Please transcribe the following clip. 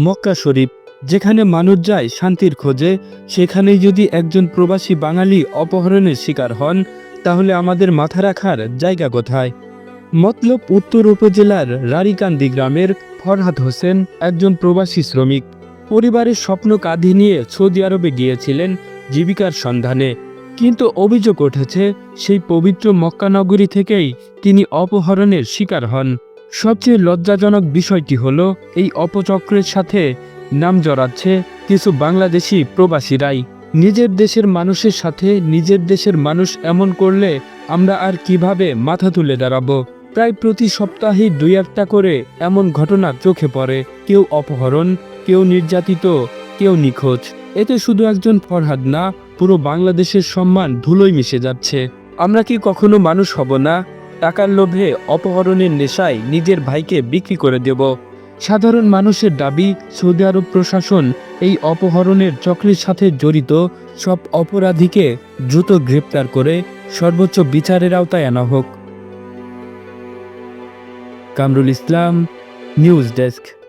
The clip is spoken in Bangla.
মক্কা শরীফ, যেখানে মানুষ যায় শান্তির খোঁজে, সেখানেই যদি একজন প্রবাসী বাঙালি অপহরণের শিকার হন, তাহলে আমাদের মাথা রাখার জায়গা কোথায়? মতলব উত্তর উপজেলার রারিকান্দি গ্রামের ফরহাদ হোসেন একজন প্রবাসী শ্রমিক। পরিবারের স্বপ্ন কাঁধে নিয়ে সৌদি আরবে গিয়েছিলেন জীবিকার সন্ধানে। কিন্তু অভিযোগ উঠেছে, সেই পবিত্র মক্কানগরী থেকেই তিনি অপহরণের শিকার হন। সবচেয়ে লজ্জাজনক বিষয়টি হলো, এই অপচক্রের সাথে নাম জড়াচ্ছে কিছু বাংলাদেশি প্রবাসীরাই। নিজের দেশের মানুষের সাথে নিজের দেশের মানুষ এমন করলে আমরা আর কীভাবে মাথা তুলে দাঁড়াবো? প্রায় প্রতি সপ্তাহে দুই একটা করে এমন ঘটনা চোখে পড়ে। কেউ অপহরণ, কেউ নির্যাতিত, কেউ নিখোঁজ। এতে শুধু একজন ফরহাদ না, পুরো বাংলাদেশের সম্মান ধুলোয় মিশে যাচ্ছে। আমরা কি কখনো মানুষ হব না? টাকার লোভে অপহরণের নেশায় নিজের ভাইকে বিক্রি করে দেব। সাধারণ মানুষের দাবি, সৌদি আরব প্রশাসন এই অপহরণের চক্রের সাথে জড়িত সব অপরাধীকে দ্রুত গ্রেপ্তার করে সর্বোচ্চ বিচারের আওতায় আনা হোক। Kamrul Islam, news desk.